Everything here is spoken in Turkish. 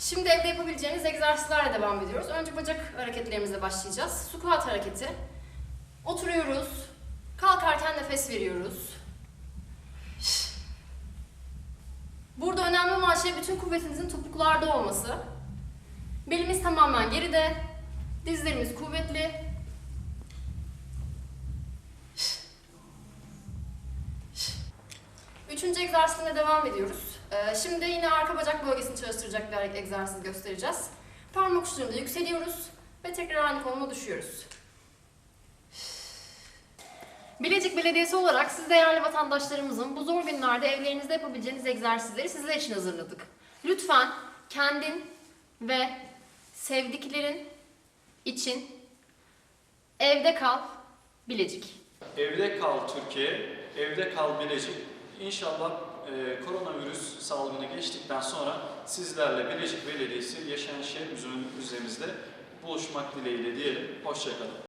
Şimdi evde yapabileceğiniz egzersizlerle devam ediyoruz. Önce bacak hareketlerimizle başlayacağız. Squat hareketi. Oturuyoruz. Kalkarken nefes veriyoruz. Burada önemli olan şey bütün kuvvetinizin topuklarda olması. Belimiz tamamen geride. Dizlerimiz kuvvetli. Üçüncü egzersizine devam ediyoruz. Ee, Şimdi yine arka bacak bölgesini çalıştıracak bir egzersiz göstereceğiz. Parmak uçlarında yükseliyoruz ve tekrar aynı konuma düşüyoruz. Bilecik Belediyesi olarak siz değerli vatandaşlarımızın bu zor günlerde evlerinizde yapabileceğiniz egzersizleri sizler için hazırladık. Lütfen kendin ve sevdiklerin için evde kal Bilecik. Evde kal Türkiye, evde kal Bilecik. İnşallah e, koronavirüs salgını geçtikten sonra sizlerle Bilecik Belediyesi yaşayan şehir müzemizde buluşmak dileğiyle diyelim. Hoşçakalın.